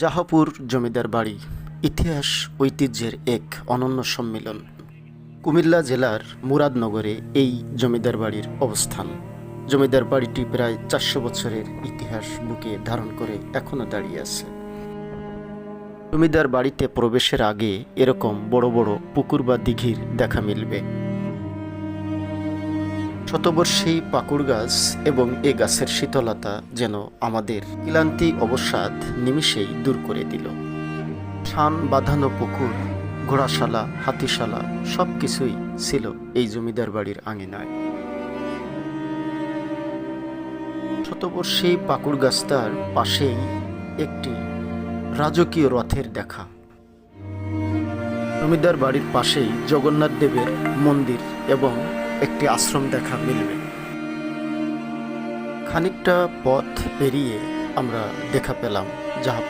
জাহাপুর জমিদার বাড়ি, ইতিহাস ঐতিহ্যের এক অনন্য সম্মিলন। কুমিল্লা জেলার মুরাদনগরে এই জমিদার বাড়ির অবস্থান। জমিদার বাড়িটি প্রায় চারশো বছরের ইতিহাস বুকে ধারণ করে এখনও দাঁড়িয়ে আছে। জমিদার বাড়িতে প্রবেশের আগে এরকম বড় বড় পুকুর বা দিঘির দেখা মিলবে। শতবর্ষী পাকুড় গাছ এবং এ গাছের শীতলতা যেন আমাদের ক্লান্তি অবসাদ নিমিষেই দূর করে দিল। শান, বাঁধানো পুকুর, ঘোড়াশালা, হাতিশালা সব কিছুই ছিল এই জমিদার বাড়ির আঙিনায়। শতবর্ষী পাকুড় গাছটার পাশেই একটি রাজকীয় রথের দেখা। জমিদার বাড়ির পাশেই জগন্নাথ দেবের মন্দির এবং একটি আশ্রম দেখা মিলবে। খানিকটা পথ পেরিয়ে আমরা দেখা পেলাম জাহাপুর।